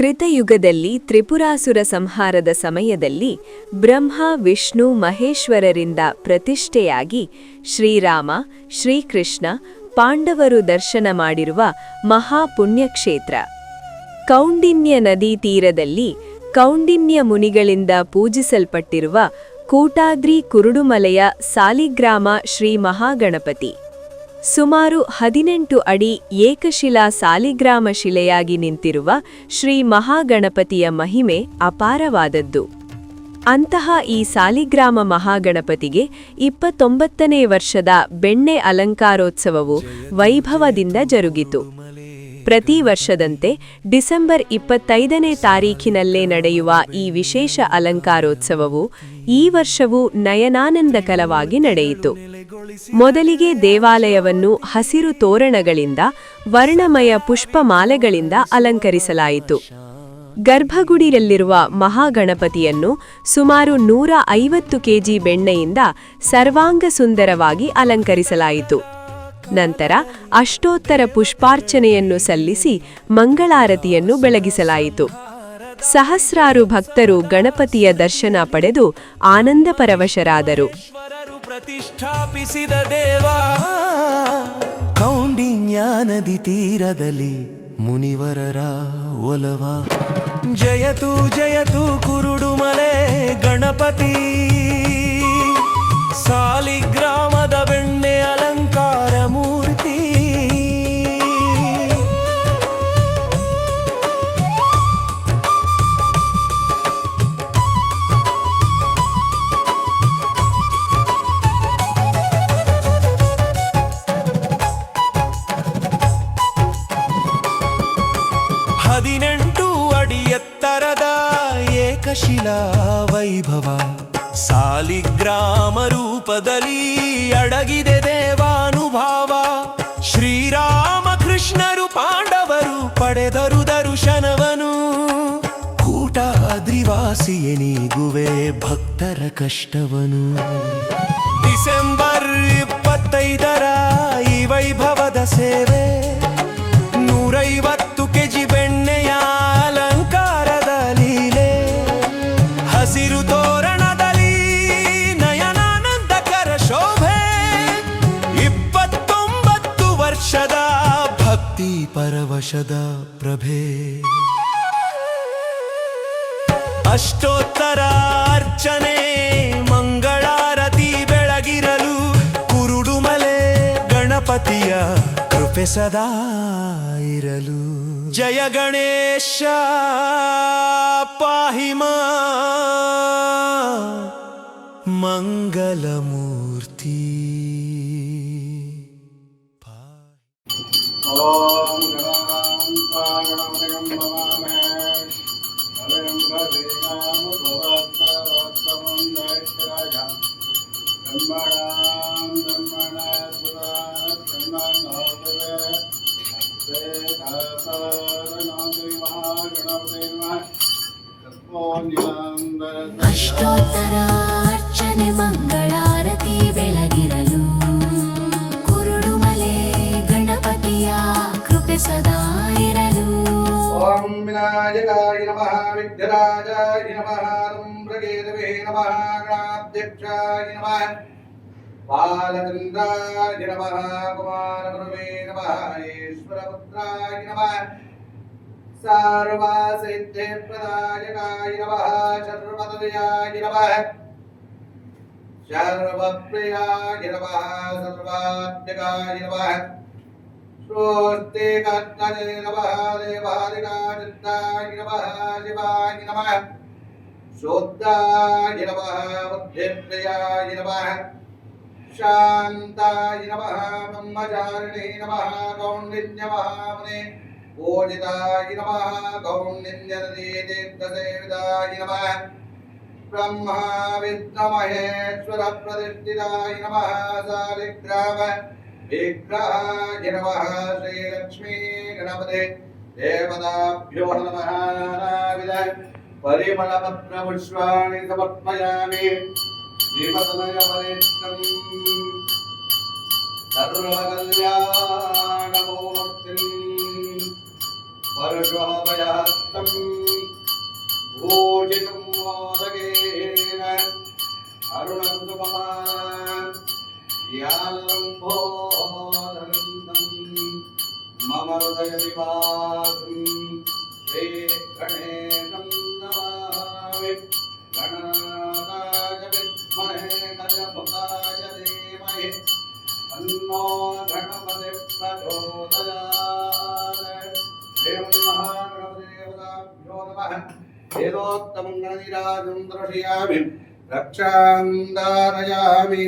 ಕೃತಯುಗದಲ್ಲಿ ತ್ರಿಪುರಾಸುರ ಸಂಹಾರದ ಸಮಯದಲ್ಲಿ ಬ್ರಹ್ಮ, ವಿಷ್ಣು, ಮಹೇಶ್ವರರಿಂದ ಪ್ರತಿಷ್ಠೆಯಾಗಿ ಶ್ರೀರಾಮ, ಶ್ರೀಕೃಷ್ಣ, ಪಾಂಡವರು ದರ್ಶನ ಮಾಡಿರುವ ಮಹಾಪುಣ್ಯಕ್ಷೇತ್ರ. ಕೌಂಡಿನ್ಯ ನದಿ ತೀರದಲ್ಲಿ ಕೌಂಡಿನ್ಯ ಮುನಿಗಳಿಂದ ಪೂಜಿಸಲ್ಪಟ್ಟಿರುವ ಕೂಟಾದ್ರಿ ಕುರುಡುಮಲೆಯ ಸಾಲಿಗ್ರಾಮ ಶ್ರೀ ಮಹಾಗಣಪತಿ. ಸುಮಾರು ಹದಿನೆಂಟು ಅಡಿ ಏಕಶಿಲಾ ಸಾಲಿಗ್ರಾಮ ಶಿಲೆಯಾಗಿ ನಿಂತಿರುವ ಶ್ರೀ ಮಹಾಗಣಪತಿಯ ಮಹಿಮೆ ಅಪಾರವಾದದ್ದು. ಅಂತಹ ಈ ಸಾಲಿಗ್ರಾಮ ಮಹಾಗಣಪತಿಗೆ ಇಪ್ಪತ್ತೊಂಬತ್ತನೇ ವರ್ಷದ ಬೆಣ್ಣೆ ಅಲಂಕಾರೋತ್ಸವವು ವೈಭವದಿಂದ ಜರುಗಿತು. ಪ್ರತಿ ವರ್ಷದಂತೆ ಡಿಸೆಂಬರ್ ಇಪ್ಪತ್ತೈದನೇ ತಾರೀಖಿನಲ್ಲೇ ನಡೆಯುವ ಈ ವಿಶೇಷ ಅಲಂಕಾರೋತ್ಸವವು ಈ ವರ್ಷವೂ ನಯನಾನಂದಕಲವಾಗಿ ನಡೆಯಿತು. ಮೊದಲಿಗೆ ದೇವಾಲಯವನ್ನು ಹಸಿರು ತೋರಣಗಳಿಂದ, ವರ್ಣಮಯ ಪುಷ್ಪಮಾಲೆಗಳಿಂದ ಅಲಂಕರಿಸಲಾಯಿತು. ಗರ್ಭಗುಡಿಯಲ್ಲಿರುವ ಮಹಾಗಣಪತಿಯನ್ನು ಸುಮಾರು ನೂರ ಐವತ್ತು ಕೆಜಿ ಬೆಣ್ಣೆಯಿಂದ ಸರ್ವಾಂಗ ಸುಂದರವಾಗಿ ಅಲಂಕರಿಸಲಾಯಿತು. ನಂತರ ಅಷ್ಟೋತ್ತರ ಪುಷ್ಪಾರ್ಚನೆಯನ್ನು ಸಲ್ಲಿಸಿ ಮಂಗಳಾರತಿಯನ್ನು ಬೆಳಗಿಸಲಾಯಿತು. ಸಹಸ್ರಾರು ಭಕ್ತರು ಗಣಪತಿಯ ದರ್ಶನ ಪಡೆದು ಆನಂದ ಪರವಶರಾದರು ಪ್ರತಿಷ್ಠಾಪಿಸಿದ ದೇವ ಕೌಂಡಿನ್ಯ ನದಿ ತೀರದಲ್ಲಿ ಮುನಿವರರ ಒಲವ. ಜಯತು ಜಯತು ಕುರುಡುಮಲೆ ಗಣಪತಿ. ಸಾಲಿಗ್ರಾಮದ ಬೆಣ್ಣೆ ಏಕಶಿಲಾ ವೈಭವ ಸಾಲಿಗ್ರಾಮ ರೂಪದಲ್ಲಿ ಅಡಗಿದೆ ದೇವಾನುಭಾವ. ಶ್ರೀರಾಮ ಕೃಷ್ಣರು ಪಾಂಡವರು ಪಡೆದರು ದರ್ಶನವನು. ಕೂಟಾದ್ರಿವಾಸಿಯೇ ನೀಗುವೆ ಭಕ್ತರ ಕಷ್ಟವನು. ಡಿಸೆಂಬರ್ ಇಪ್ಪತ್ತೈದರ ಈ ವೈಭವದ ಸೇವೆ ಪರವಶದ ಪ್ರಭೆ. ಅಷ್ಟೋತ್ತರ ಅರ್ಚನೆ, ಮಂಗಳಾರತಿ ಬೆಳಗಿರಲು ಕುರುಡುಮಲೆ ಗಣಪತಿಯ ಕೃಪೆ ಸದಾ ಇರಲು. ಜಯ ಗಣೇಶ, ಪಾಹಿಮ. ಮಂಗಲಮೂರ್ತಿ. ॐ गणान्तागणमयं भवामहे हरिं भवेनामुपवत्तवत्तमं नैत्राय ब्रह्मणां ब्रह्मणाय पुरा ब्रह्मणाभवे ते धातरणादिमः गणपतिर्मः तत्पोन्यान्दरतया अष्टोत्तरार्चने मङ्गला ॐ विनायकाय नमः विघ्नराजाय नमः रुम्भ्रकेतवे नमः गणाध्यक्षाय नमः बालचन्द्राय नमः कुमारगुरवे नमः ईश्वरपुत्राय नमः सर्वसिद्धिप्रदायकाय नमः सर्वतदयाय नमः सर्वप्रियाय नमः सर्वात्मकाय नमः స్ఫూర్తి కర్తని నమ దేవాదికానందాయ నమ శివాయ నమ శోద్ధాయ నమ బుద్ధిప్రియాయ నమ శాంతాయ నమ బ్రహ్మచారిణి నమ కౌండిన్యమహాముని పూజితాయ నమ కౌండిన్యతీర్థసేవితాయ నమ బ్రహ్మా విద్మహేశ్వర ప్రతిష్ఠితాయ నమ శాలిగ్రామ విఘ్నాయ నమ. శ్రీలక్ష్మీ గణపతే దేవతాభ్యో నమః నావిద పరిమళపత్రపుష్పాణి సమర్పయామి దీపతనయ పరిష్టం సర్వకల్యాణ ஏதோத்தமங்கலதிராஜம் திரஷயாமி ரக்ஷாந்தாரயாமி.